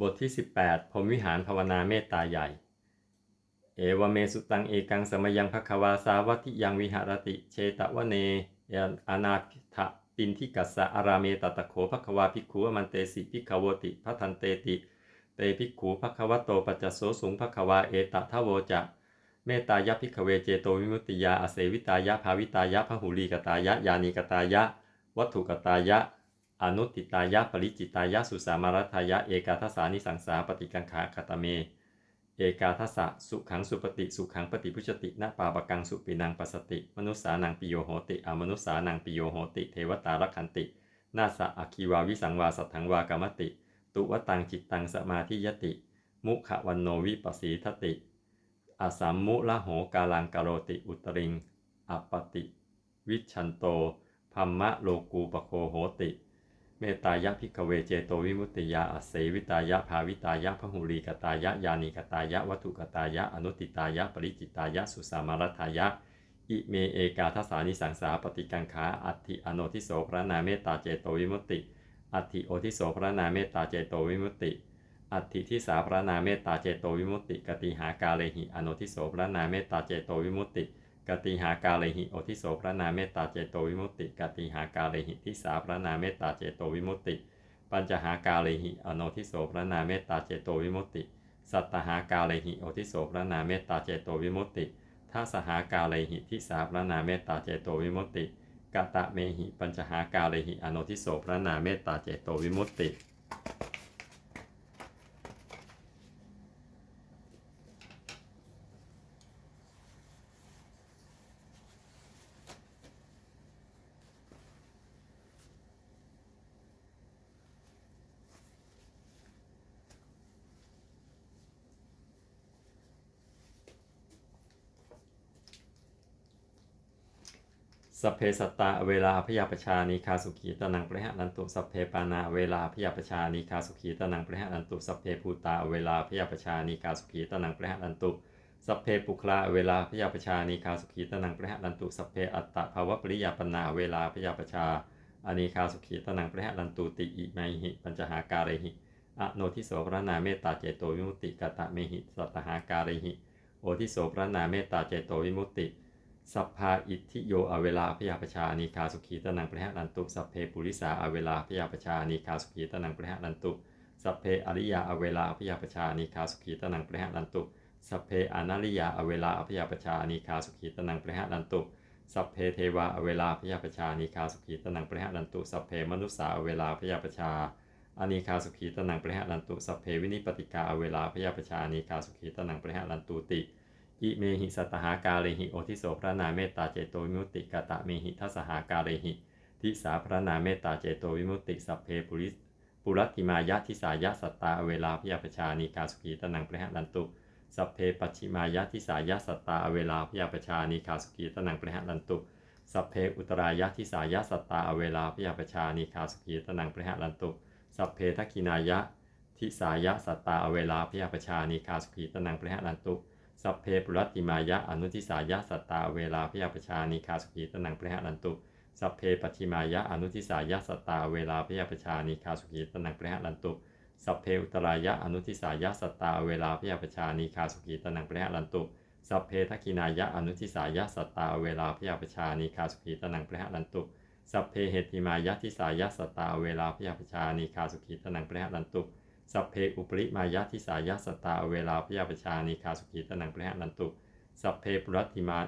บทที่ 18พรมวิหารภาวนาเมตตาใหญ่ เอวเมสุตังเอกังสมยังภควาสาวัติยังวิหารติ เชตวเนยอนาพิทะปินทิกัสสะอาราเมตตะโขภควาภิกขุอมันเตสิภิกขวติพัทันเตติ เตภิกขุภควโตปัจจโสสุงภควาเอตทะโวจะเมตตายะภิกขเวเจโตวิมุตติยาอเสวิตายะภาวิตายะพหุลีกตายะยานิกตายะ วัตถุกตายะ อนุติตายะปริจิตายะสุสามารัทายะเอกาทัสานิสังสาปฏิกังขาคตเม เอกาทัสสะสุขังสุปฏิสุขังปฏิพุชตินาปาปกังสุปินังปสติ มนุษสานังปิโยโหติอมนุษสานังปิโยโหติ เทวตารักขันติ นาสะอคีวาวิสังวาสัทถังวากามติ ตุวตังจิตตังสมาธิยติ มุขวันโนวิปสีทติอาสัมมุละโหกาลังกโรติอุตริงอปปติ วิชันโตพัมมะโลกูปโคโหติ เมตายะพิกเวเจโตวิมุตติยาอเสวิตายะภาวิตายะพหุลีกตายะยานิกตายะวัตถุกตายะอนุติตายะปริจิตายะสุสามารัทายะ อิเมเอกาทัสานิสังสาปฏิกังขาอัติอโนทิโสพระนาเมตตาเจโตวิมุตติอัติโอทิโสพระนาเมตตาเจโตวิมุตติอัติทิสาพระนาเมตตาเจโตวิมุตติกติหากาเลหิอโนทิโสพระนาเมตตาเจโตวิมุตติ กติหากาเลหิโอทิโสพระนาเมตตาเจโตวิมุตติกติหากาเลหิทิสาพระนาเมตตาเจโตวิมุตติ ปัญจหากาเลหิอโนทิโสพระนาเมตตาเจโตวิมุตติ สัตตหากาเลหิโอทิโสพระนาเมตตาเจโตวิมุตติทัสหากาเลหิทิสาพระนาเมตตาเจโตวิมุตติกะตะเมหิปัญจหากาเลหิอโนทิโสพระนาเมตตาเจโตวิมุตติ สัพเพสัตตาเวลาพยาประชานีคาสุขีตนังประหะนันตุสัพเพปานาเวลาพยาประชานีคาสุขีตนังประหะนันตุสัพเพภูตาเวลาพยาประชานีคาสุขีตนังประหะนันตุสัพเพปุคลาเวลาพยาประชานีคาสุขีตนังประหะนันตุสัพเพอัตตะภาวะปริยาปนาเวลาพยาประชาอานีคาสุขีตนังประหะนันตุติอิไมหิปัญจหาการหิอโนทิโสพระนาเมตตาเจโตวิมุตติกตะเมหิสัตตหาการหิโอทิโสพระนาเมตตาเจโตวิมุตติ สัพพาอิทธิโยอเวลาพยาปชานีคาสุขีตนังประหะนันตุ สัพเพปุริสาอเวลาพยาปชานีคาสุขีตนังประหะนันตุ สัพเพอริยาอเวลาพยาปชานีคาสุขีตนังประหะนันตุสัพเพอนาริยาอเวลาพยาปชานีคาสุขีตนังประหะนันตุ สัพเพเทวาอเวลาพยาปชานีคาสุขีตนังประหะนันตุ สัพเพมนุสสาอเวลาพยาปชาอานีคาสุขีตนังประหะนันตุ สัพเพวินิปติกาอเวลาพยาปชานีคาสุขีตนังประหะนันตุติ อิเมหิสัตหากาเลหิโอทิโสพระนาเมตตาเจโตวิมุตติกตะเมหิทัสหากาเลหิทิสาพระนาเมตตาเจโตวิมุตติสัพเพปุริสปุรัติมายะทิสายะสัตตาเวลาพยาปชานีคาสุขีตนังประหันตุสัพเพปัจฉิมายะทิสายะสัตตาเวลาพยาปชานีคาสุขีตนังประหันตุสัพเพอุตรายะทิสายะสัตตาเวลาพยาปชานีคาสุขีตนังประหันตุสัพเพทักขินายะทิสายะสัตตาเวลาพยาปชานีคาสุขีตนังประหันตุ สัพเพปุรัติมายะอนุทิสายะสัตตาเวลาพยาปชานิคาสุขีตนังประหะนันตุสัพเพปัติมายะอนุทิสายะสัตตาเวลาพยาปชานิคาสุขีตนังประหะนันตุสัพเพอุตรายะอนุทิสายะสัตตาเวลาพยาปชานิคาสุขีตนังประหะนันตุสัพเพทักินายะอนุทิสายะสัตตาเวลาพยาปชานิคาสุขีตนังประหะนันตุสัพเพเหติมายะทิสายะสัตตาเวลาพยาปชานิคาสุขีตนังประหะนันตุ สัพเพอุปริมายะทิสายะสตตาเวลาพยาปชานิคาสุขีตนังประหะนันตุสัพเพปุรัติมา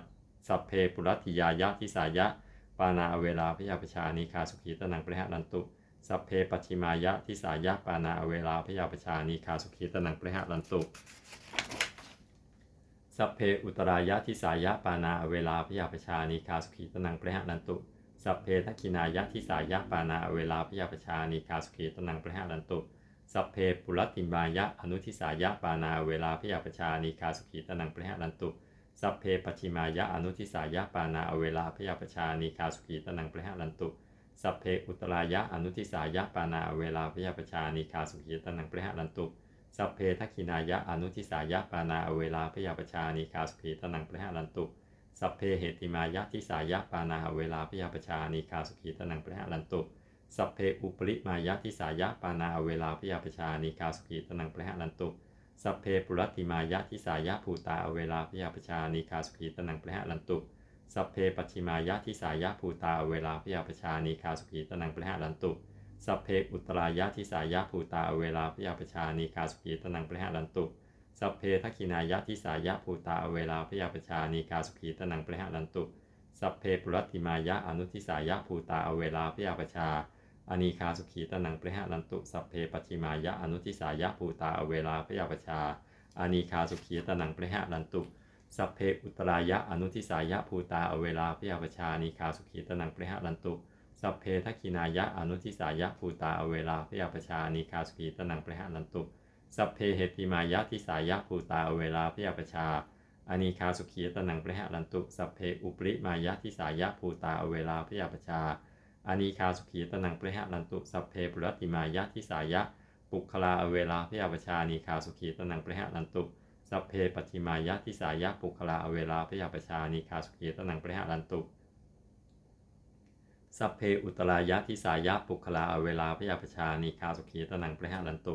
สัพเพปุรัติยายะทิสายะ ปานาเวลาพยาปชานิคาสุขีตนังประหะนันตุสัพเพปัจฉิมายะทิสายะปานาเวลาพยาปชานิคาสุขีตนังประหะนันตุสัพเพอุตรายะทิสายะปานาเวลาพยาปชานิคาสุขีตนังประหะนันตุสัพเพทักขินายะทิสายะปานาเวลาพยาปชานิคาสุขีตนังประหะนันตุ สัพเพปุรัติมายะ อนุทิสายะปานาเวลาพยาปชานิคาสุขีตนังประหะนันตุ สัพเพปชิมายะอนุทิสายะปานาเวลาพยาปชานิคาสุขีตนังประหะนันตุ สัพเพอุตรายะอนุทิสายะปานาเวลาพยาปชานิคาสุขีตนังประหะนันตุ สัพเพทักขินายะอนุทิสายะปานาเวลาพยาปชานิคาสุขีตนังประหะนันตุ สัพเพเหติมายะทิสายะปานาเวลาพยาปชานิคาสุขีตนังประหะนันตุ สัพเพอุปริมายะทิสายะปานาอเวลาพยาปชานิคาสุขีตนังประหะนันตุสัพเพปุรัตติมายะทิสายะภูตาอเวลาพยาปชานิคาสุขีตนังประหะนันตุสัพเพปัจฉิมายะทิสายะภูตาอเวลาพยาปชานิคาสุขีตนังประหะนันตุสัพเพอุตรายะทิสายะภูตาอเวลาพยาปชานิคาสุขีตนังประหะนันตุสัพเพทักขินายะทิสายะภูตาอเวลาพยาปชานิคาสุขีตนังประหะนันตุสัพเพปุรัตติมายะอนุทิสายะภูตาอเวลาพยาปชา อนีคาสุขีตนังประหะนันตุสัพเพปัจฉิมายะอนุทิสายะภูตาอเวลาพยาปชาอานีคาสุขีตนังประหะนันตุสัพเพอุตรายะอนุทิสายะภูตาอเวลาพยาปชาอนีคาสุขีตนังประหะนันตุสัพเพทักินายะอนุทิสายะภูตาอเวลาพยาปชาอนีคาสุขีตนังประหะนันตุสัพเพเหติมายะทิสายะภูตาอเวลาพยาปชาอานีคาสุขีตนังประหะนันตุสัพเพอุปริมายะทิสายะภูตาอเวลาพยาปชา อานีคาสุขีตนังประหะนันตุสัพเพปุรติมายะทิสายะ ปุคลาอเวลาพยาปชาอานีคาสุขีตนังประหะนันตุสัพเพปติมายะทิสายะปุคลาอเวลาพยาปชาอานีคาสุขีตนังประหะนันตุสัพเพอุตรายะทิสายะปุคลาอเวลาพยาปชานิคาสุขีตนังประหะนันตุ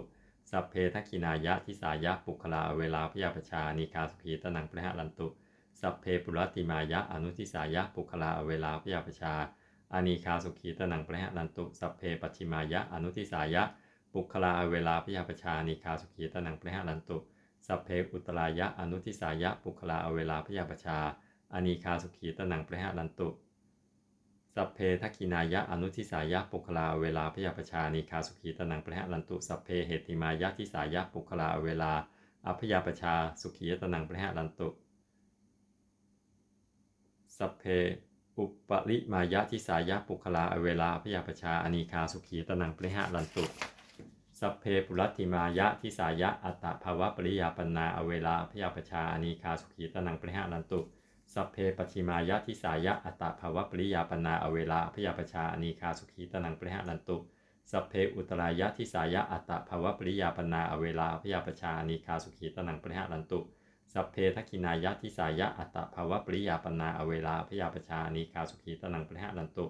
สัพเพทักขินายะทิสายะปุคลาอเวลาพยาปชานิคาสุขีตนังประหะนันตุสัพเพปุรติมายะอนุทิสายะปุคลาอเวลาพยาปชา อานิคาสุขีตนังประหะนันตุสัพเพปัจฉิมายะอนุทิสายะ ปุคลาอเวลาพยาปชานิคาสุขีตนังประหะนันตุสัพเพอุตรายะอนุทิสายะ ปุคลาอเวลาพยาปชาอานิคาสุขีตนังประหะนันตุสัพเพทักขินายะอนุทิสายะปุคลาเวลาพยาปชานิคาสุขีตนังประหะนันตุสัพเพเหติมายะทิสายะปุคลาเวลาอพยาปชาสุขีตนังประหะนันตุสัพเพ อุปริมายะทิสายะปุคลาเวลาพยาปชาอนิคาสุขีตนังประหะนันตุสัพเพปุรัตติมายะทิสายะอัตตภาวะปริยาปนาอเวลาพยาปชาอนิคาสุขีตนังประหะนันตุสัพเพปชิมายะทิสายะอัตตภาวะปริยาปนาอเวลาพยาปชาอนีคาสุขีตนังปริหะนันตุสัพเพอุตรายะทิสายะอัตตภาวะปริยาปนาอเวลาพยาปชาอนีคาสุขีตนังปริหะนันตุ สัพเพทักินายะทิสายะอัตตภาวะปริยาปนาอเวลาพยาปชาอนีคาสุขีตนังปริหะนันตุ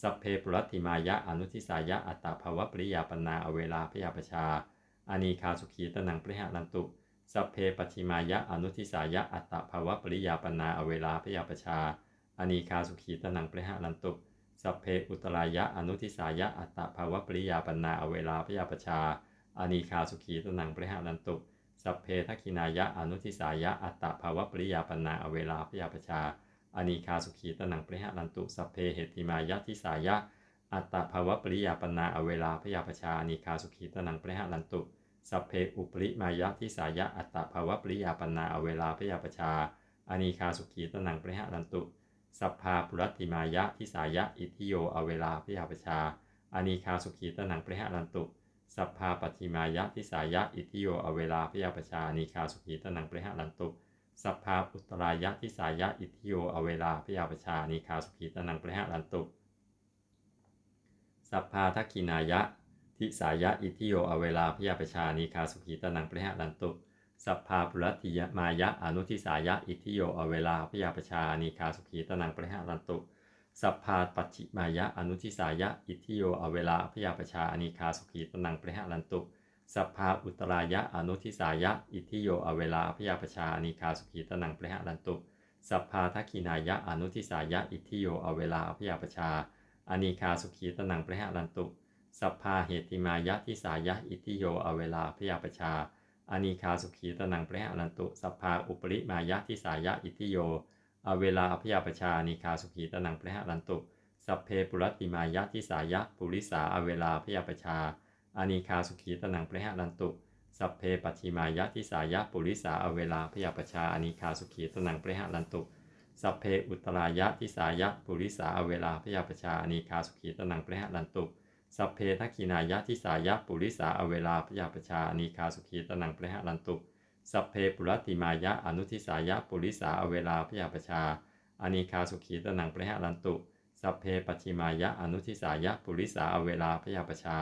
สัพเพปุรัติมายะอนุทิสายะอัตตภาวะปริยาปนาอเวลาพยาปชาอานีคาสุขีตนังปริหะนันตุสัพเพปชิมายะอนุทิสายะอัตตภาวะปริยาปนาอเวลาพยาปชาอานีคาสุขีตนังปริหะนันตุสัพเพอุตรายะอนุทิสายะอัตตภาวะปริยาปนาอเวลาพยาปชาอานีคาสุขีตนังปริหะนันตุ สัพเพทักขินายะอนุทิสายะอัตตภาวะปริยาปนาอเวลาพยาปชาอนีคาสุขีตนังปริหะนันตุสัพเพเหติมายะทิสายะอัตตภาวะปริยาปนาอเวลาพยาปชาอนีคาสุขีตนังปริหะนันตุสัพเพอุปริมายะทิสายะอัตตภาวะปริยาปนาอเวลาพยาปชาอนีคาสุขีตนังปริหะนันตุสัพพาปุรัติมายะทิสายะอิทิโยอเวลาพยาปชาอานีคาสุขีตนังปริหะนันตุ สัพพาปัจฉิมายะทิสายะอิทิโยอเวลาพยาปชาอานีคาสุขีตนังปริหะนันตุสัพพาอุตรายะทิสายะอิทิโยอเวลาพยาปชาอานีคาสุขีตนังปริหะนันตุสัพพาทักขินายะทิสายะอิทิโยอเวลาพยาปชานิคาสุขีตนังปริหะนันตุสัพพาปุรัตติยมายะอนุทิสายะอิทิโยอเวลาพยาปชานิคาสุขีตนังปริหะนันตุ สัพพาปัจฉิมายะอนุทิสายะ อิทิโยอเวลาพยาประชานิคาสุขีตนังปริหะนันตุสัพพาอุตรายะอนุทิสายะ อิทิโยอเวลาพยาประชานิคาสุขีตนังปริหะนันตุสัพพาทักขินายะอนุทิสายะ อิทิโยอเวลาพยาปชาอานิคาสุขีตนังปริหะนันตุสัพพาเหติมายะทิสายะ อิทิโยอเวลาพยาปชาอานิคาสุขีตนังปริหะนันตุสัพพาอุปริมายะทิสายะ อิทิโย อเวลาพยาปชาอานิคาสุขีตนังปริหะนันตุสัพเพปุรติมายะทิสายะปุริสาอเวลาพยาปชาอานิคาสุขีตนังปริหะนันตุสัพเพปัจฉิมายะทิสายะปุริสาอเวลาพยาปชาอานิคาสุขีตนังปริหะนันตุสัพเพอุตรายะทิสายะปุริสาอเวลาพยาปชาอานิคาสุขีตนังปริหะนันตุสัพเพทักขินายะทิสายะปุริสาอเวลาพยาปชาอานิคาสุขีตนังปริหะนันตุ สัพเพปุรัติมายะอนุทิสายะปุริสาอเวลาพยาปชาอานิคาสุขีตนังปริหะนันตุสัพเพปัจฉิมายะอนุทิสายะปุริสาอเวลาพยาปชา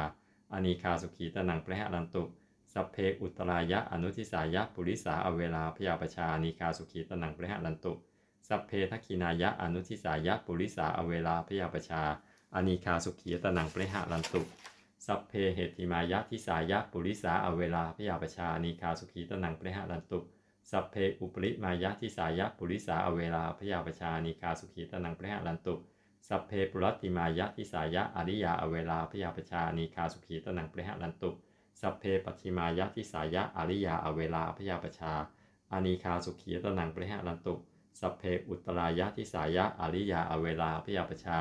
อานิคาสุขีตนังปริหะนันตุสัพเพอุตรายะอนุทิสายะปุริสาอเวลาพยาปชาอานิคาสุขีตนังปริหะนันตุสัพเพทักขินายะอนุทิสายะปุริสาอเวลาพยาปชาอานิคาสุขีตนังปรหะรันตุ สัพเพเหติมายะทิสายะปุริสาอเวลาพยาปชาอานิคาสุขีตนังเปรหะรันตุสัพเพอุปริมายะทิสายะปุริสาอเวลาพยาปชาอานิคาสุขีตนังเปรหะรันตุสัพเพปุรัติมายะทิสายะอริยาอเวลาพยาปชาอานิคาสุขีตนังเปรหะรันตุสัพเพปัจฉิมายะทิสายะอริยาอเวลาพยาปชาอานิคาสุขีตนังเปรหะรันตุสัพเพอุตรายะทิสายะอริยาอเวลาพยาปชา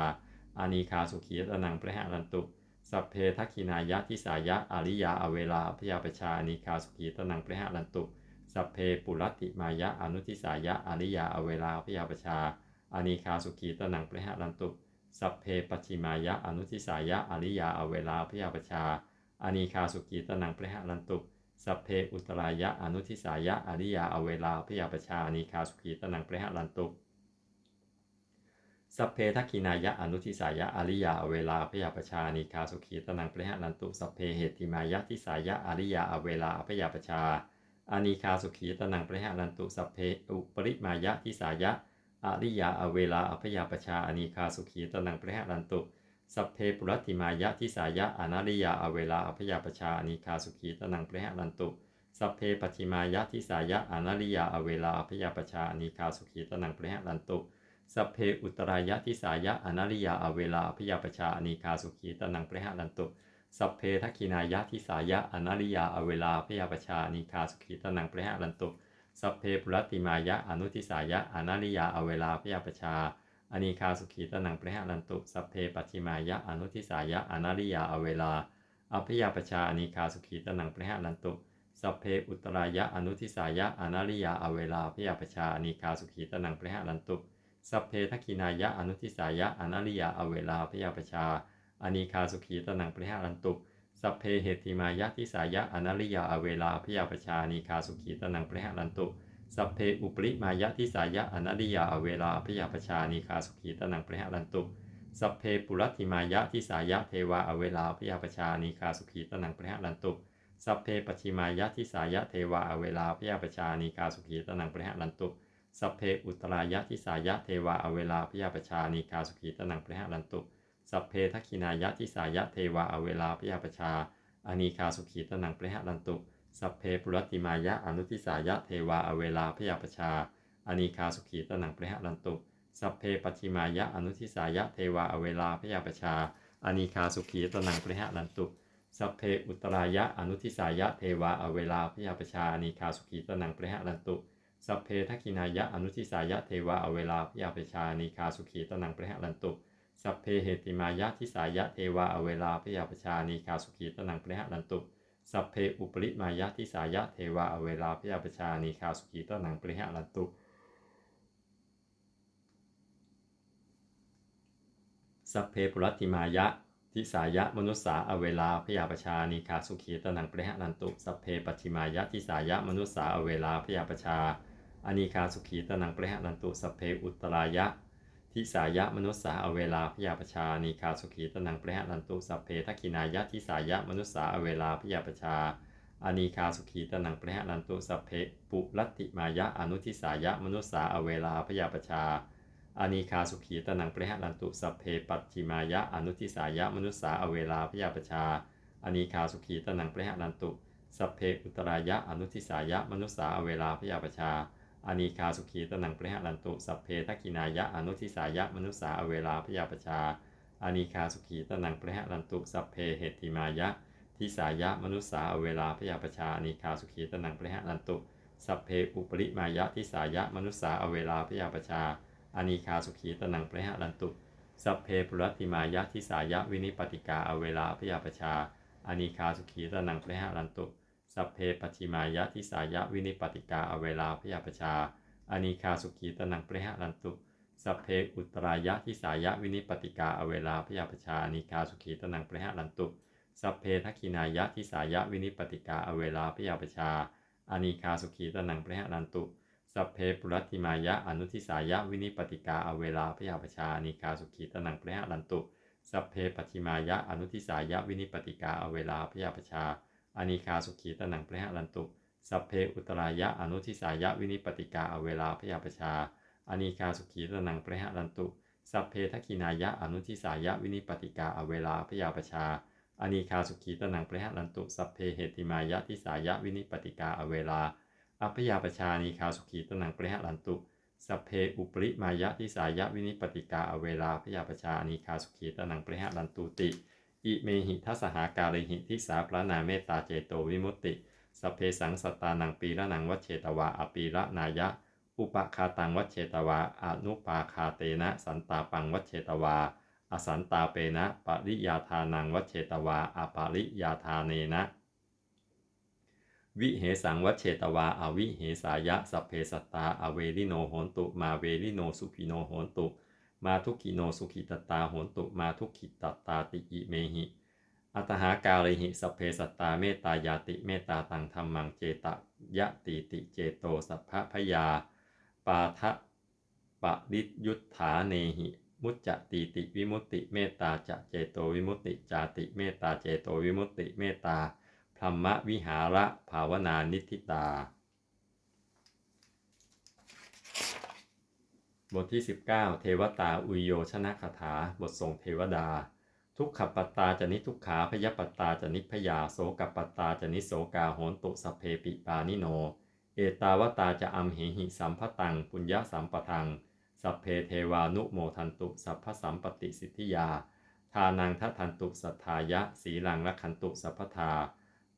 อานิคาสุขีตนังเปรหะรันตุ สัพเพทักขินายะทิสายะอริยาอเวลาพยาปชาอานิคาสุขีตนังเปรหะรันตุสัพเพปุรัติมายะอนุทิสายะอริยาอเวลาพยาปชาอานิคาสุขีตนังเปรหะรันตุสัพเพปัจฉิมายะอนุทิสายะอริยาอเวลาพยาปชาอานิคาสุขีตนังเปรหะรันตุสัพเพอุตรายะอนุทิสายะอริยาอเวลาพยาปชาอานิคาสุขีตนังเปรหะรันตุ สัพเพทักขินายะอนุทิสายะอริยาเวลาพยาปชานิคาสุขีตนังปรหะนันตุสัพเพเหติมายะทิสายะอริยาเวลาพยาปชาอานิคาสุขีตนังปรหะนันตุสัพเพอุปริมายะทิสายะอริยาเวลาอพยาปชาอานิคาสุขีตนังปรหะนันตุสัพเพปุรติมายะทิสายะอนาริยาเวลาอพยาปชาอานิคาสุขีตนังปรหะนันตุสัพเพปัจิมายะทิสายะอนาริยาเวลาอพยาปชาอานิคาสุขีตนังปรหะนันตุ สัพเพอุตรายะทิสายะอนาริยาอเวลาพยาปชาอนิคาสุขีตนังเปรหะนันตุสัพเพทักขินายะทิสายะอนาริยาอเวลาพยาปชาอนิคาสุขีตนังเปรหะนันตุสัพเพปุรติมายะอนุทิสายะอนาริยาอเวลาพยาปชาอนิคาสุขีตนังเปรหะนันตุสัพเพปัจฉิมายะอนุทิสายะอนาริยาอเวลาอพยาปชาอนิคาสุขีตนังเปรหะนันตุสัพเพอุตรายะอนุทิสายะอนาริยาอเวลาพยาปชาอนิคาสุขีตนังเปรหะนันตุ สัพเพทักขินายะอนุทิสายะอนาริยาอเวลาพยาปชาอานิคาสุขีตนังปริหารันตุสัพเพเหติมายะทิสายะอนาริยาอเวลาพยาปชาอานิคาสุขีตนังปริหารันตุสัพเพอุปริมายะทิสายะอนาริยาอเวลาพยาปชาอานิคาสุขีตนังปริหารันตุสัพเพปุรัติมายะทิสายะเทวาอเวลาพยาปชาอานิคาสุขีตนังปริหารันตุสัพเพปัจฉิมายะทิสายะเทวาอเวลาพยาปชาอานิคาสุขีตนังปริหารันตุ สัพเพอุตรายะทิสายะเทวาอเวลาพยาปชานิคาสุขีตนังปริหารันตุสัพเพทักขินายะทิสายะเทวาอเวลาพยาปชาอานิคาสุขีตนังปริหารันตุสัพเพปุรติมายะอนุทิสายะเทวาอเวลาพยาปชาอานิคาสุขีตนังปริหารันตุสัพเพปัจิมายะอนุทิสายะเทวาอเวลาพยาปชาอานิคาสุขีตนังปริหารันตุสัพเพอุตรายะอนุทิสายะเทวาอเวลาพยาปชาอานิคาสุขีตนังปริหารันตุ สัพเพทักขินายะอนุทิสายะเทวาอเวลาพยาปชานิคาสุขีตนังปริหารันตุ สัพเพเหติมายะทิสายะเทวาอเวลาพยาปชานิคาสุขีตนังปริหารันตุ สัพเพอุปริมายะทิสายะเทวาอเวลาพยาปชานิคาสุขีตนังปริหารันตุสัพเพปุรัติมายะทิสายะมนุสสาอเวลาพยาปชานิคาสุขีตนังปริหารันตุ สัพเพปัจฉิมายะทิสายะมนุสสาอเวลาพยาปชา อานิคาสุขีตนังปริหารันตุสัพเพอุตรายะทิสายะมนุสสาอเวลาพยาปชานิคาสุขีตนังปริหารันตุสัพเพทักขินายะทิสายะมนุสสาอเวลาพยาปชาอานิคาสุขีตนังปริหารันตุสัพเพปุรัติมายะอนุทิสายะมนุสสาอเวลาพยาปชาอานิคาสุขีตนังปริหารันตุสัพเพปัจฉิมายะอนุทิสายะมนุสสาอเวลาพยาปชาอานิคาสุขีตนังปริหารันตุสัพเพอุตรายะอนุทิสายะมนุสสาอเวลาพยาปชาา อานิคาสุขีตนังปริหารันตุสัพเพทักินายะอนุทิสายะมนุสสาอเวลาพยาปชาอานิคาสุขีตนังปริหารันตุสัพเพเหติมายะทิสายะมนุสสาอเวลาพยาปชาอานิคาสุขีตนังปริหารันตุสัพเพอุปริมายะทิสายะมนุสสาอเวลาพยาปชาอานิคาสุขีตนังปริหารันตุสัพเพปุรัตติมายะทิสายะวินิปติกาอเวลาพยาปชาอานิคาสุขีตนังปริหารันตุ สัพเพปัติมายะทิสายะวินิปติกาอเวลาพยาปชาอานิคาสุขีตนังปริหารันตุ สัพเพอุตรายะทิสายะวินิปติกาอเวลาพยาปชาอานิคาสุขีตนังปริหารันตุ สัพเพทักขินายะทิสายะวินิปติกาอเวลาพยาปชาอานิคาสุขีตนังปริหารันตุสัพเพปุรัติมายะอนุทิสายะวินิปติกาอเวลาพยาปชาอานิคาสุขีตนังปริหารันตุ สัพเพปัติมายะอนุทิสายะวินิปติกาอเวลาพยาปชา อนิคาสุขีตนังปริหารันตุ สัพเพอุตรายะอนุทิสายะวินิปติกาอเวลาพยาปชาอนิคาสุขีตนังปริหารันตุ สัพเพทักินายะอนุทิสายะวินิปติกาอเวลาพยาปชาอนีคาสุขีตนังประหะลันตุ สัพเพเหติมายะทิสายะวินิปติกาอเวลา อัพยาปชานีคาสุขีตนังประหะลันตุสัพเพอุปริมายะทิสายะวินิปติกาอเวลาพยาปชานีคาสุขีตนังประหะลันตุติ อิเมหิทัสหากาลิหิทิสาพระนาเมตตาเจโตวิมุตติ สเพสังสตานังปีละนังวัชเชตวาอปีละนายะ อุปคาตังวัชเชตวาอนุปาคาเตนะ สันตาปังวัชเชตวา อสันตาเปนะปริยาทานังวัชเชตวาอปาริยาทาเนนะ วิเหสังวัชเชตวาอวิเหสายะสเพสตตาอเวริโนโหนตุมาเวริโนสุขิโนโหนตุ มาทุกขิโนสุขิตตาโหนตุมาทุกขิตตาติอิเมหิ อัตหากาลิหิสเพสตาเมตายาติเมตตาตังธรรมังเจตยะติติเจโตสัพพะพยา ปาทะปะริยุทธาเนหิ มุจจติติวิมุตติเมตตาจะเจโตวิมุตติจาติเมตตาเจโตวิมุตติเมตตาพรหมวิหาระภาวนานิธิตา บทที่ 19 เทวตาอุยโยชนะคาถา บทส่งเทวดา ทุกขปัตตาจะนิทุกขาพยปตาจะนิพยาโสกปัตตาจะนิโสกาโหนตุสเพปิปานิโน เอตาวตาจะอัมเหหิสัมพตังปุญญสัมปทัง สัพเพเทวานุโมทันตุสัพพสัมปติสิทธิยา ทานังทัทันตุสัทธายะสีลังละขันตุสัพพทา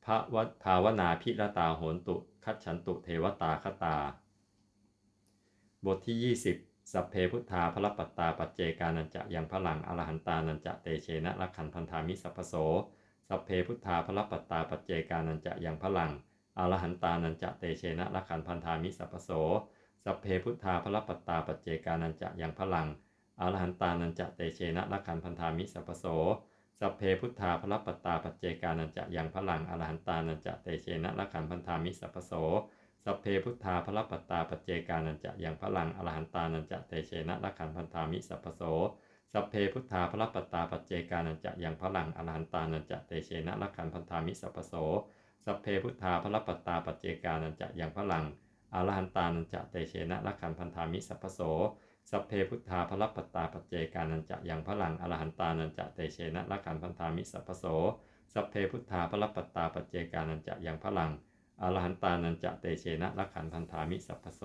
พระวัภาวนาพิรตาโหนตุคัจฉันตุเทวตาคตา บทที่ 20 สัพเพพุทธาพระปัตตาปัจเจกานันจะยังพลังอรหันตานันจะเตเชนะละขันพันธามิสัพโส สัพเพพุทธาพระปัตตาปัจเจกานันจะยังพลังอรหันตานันจะเตเชนะละขันพันธามิสัพโส สัพเพพุทธาพระปัตตาปัจเจกานันจะยังพลังอรหันตานันจะเตเชนะละขันพันธามิสัพโส สัพเพพุทธาพระปัตตาปัจเจกานันจะยังพลังอรหันตานันจะเตเชนะละขันพันธามิสัพพโส สัพเพพุทธาพระปัตตาปัจเจกานันจะอยังพลังอรหันตานันจะเตเชนะละขันพันธามิสัพพโสสัพเพพุทธาพระปัตตาปัจเจกานันจะอยังพลังอรหันตานันจะเตเชนะละขันพันธามิสัพพโสสัพเพพุทธาพระปัตตาปัจเจกานันจะอยังพลังอรหันตานันจะเตเชนะละขันพันธามิสัพพโสสัพเพพุทธาพระปัตตาปัจเจกานันจะอยังพลังอรหันตานันจะเตเชนะละขันพันธามิสัพพโสสัพเพพุทธาพระปัตตาปัจเจกานันจะยังพลัง อรหันตานันจะเตเชนะละขันพันธามิสัพพโส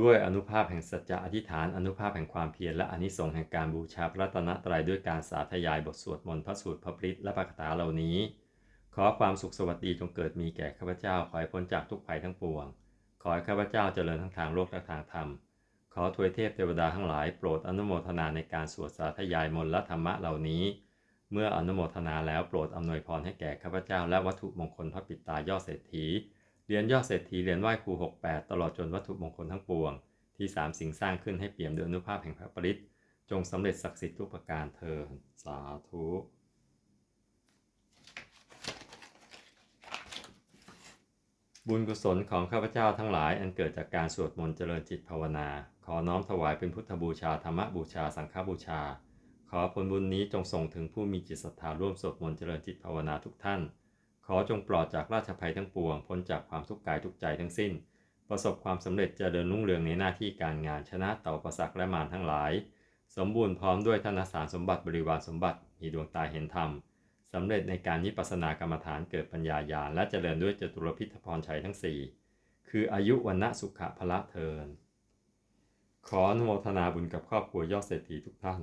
ด้วยอนุภาพแห่งสัจจะอธิษฐานอนุภาพแห่งความเพียรและอนิสงส์แห่งการบูชาพระรัตนตรัยด้วยการสาธยายบทสวดมนต์พระสูตรพระปริตและพระคาถาเหล่านี้ ขอความสุขสวัสดีจงเกิดมีแก่ข้าพเจ้าขอให้พ้นจากทุกภัยทั้งปวง ขอให้ข้าพเจ้าเจริญทั้งทางโลกและทางธรรม ขอทวยเทพเทวดาทั้งหลายโปรดอนุโมทนาในการสวดสาธยายมนต์และธรรมะเหล่านี้ เมื่ออนุโมทนาแล้วโปรดอำนวยพรให้แก่ข้าพเจ้า และวัตถุมงคลพระปิตายอดเศรษฐีเหรียญยอดเศรษฐีเหรียญไหว้ครู68 ตลอดจนวัตถุมงคลทั้งปวง ที่สามสิ่งสร้างขึ้นให้เปี่ยมด้วยอนุภาพแห่งพระปริตจงสำเร็จศักดิ์สิทธิ์ทุกประการเธอญสาธุ บุญกุศลของข้าพเจ้าทั้งหลายอันเกิดจากการสวดมนต์เจริญจิตภาวนา ขอน้อมถวายเป็นพุทธบูชาธรรมบูชาสังฆบูชา ขอผลบุญนี้จงส่งถึงผู้มีจิตศรัทธาร่วมสวดมนต์เจริญจิตภาวนาทุกท่าน ขอจงปลอดจากราชภัยทั้งปวงพ้นจากความทุกข์กายทุกใจทั้งสิ้น ประสบความสำเร็จเจริญรุ่งเรืองในหน้าที่การงานชนะต่อประสักและมารทั้งหลาย สมบูรณ์พร้อมด้วยธนสารสมบัติบริวารสมบัติมีดวงตาเห็นธรรม สำเร็จในการนิพพสนากรรมฐานเกิดปัญญาญาณและเจริญด้วยจตุรพิทพรชัยทั้งสี่คืออายุวันนะสุขะพละเทิน ขออนุโมทนาบุญกับครอบครัวยอดเศรษฐีทุกท่าน